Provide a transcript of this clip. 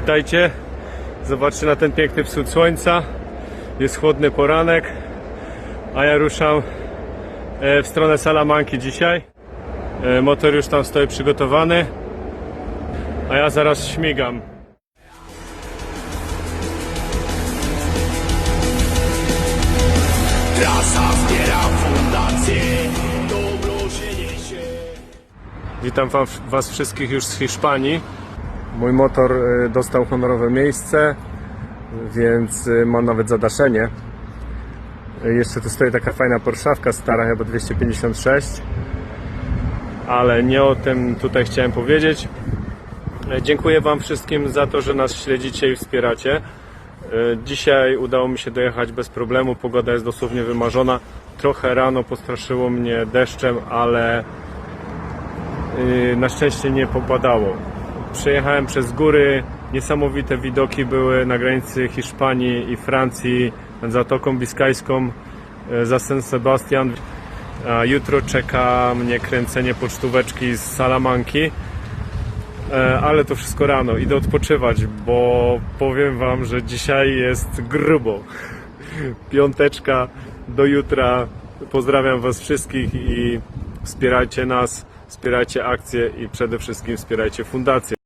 Witajcie. Zobaczcie na ten piękny wschód słońca. Jest chłodny poranek, a ja ruszam e, w stronę Salamanki dzisiaj. E, Motor już tam stoi przygotowany, a ja zaraz śmigam. Trasa wspiera fundację, dobro się niesie. Witam Was wszystkich już z Hiszpanii. Mój motor e, dostał honorowe miejsce, więc e, mam nawet zadaszenie. E, Jeszcze tu stoi taka fajna Porszawka stara, chyba 256. Ale nie o tym tutaj chciałem powiedzieć. Dziękuję Wam wszystkim za to, że nas śledzicie i wspieracie. Dzisiaj udało mi się dojechać bez problemu. Pogoda jest dosłownie wymarzona. Trochę rano postraszyło mnie deszczem, ale na szczęście nie popadało. Przejechałem przez góry, niesamowite widoki były na granicy Hiszpanii i Francji nad Zatoką Biskajską yy, za San Sebastian. A jutro czeka mnie kręcenie pocztóweczki z Salamanki, Yy, ale to wszystko rano. Idę odpoczywać, bo powiem Wam, że dzisiaj jest grubo. Piąteczka do jutra. Pozdrawiam Was wszystkich i wspierajcie nas, wspierajcie akcje i przede wszystkim wspierajcie fundację.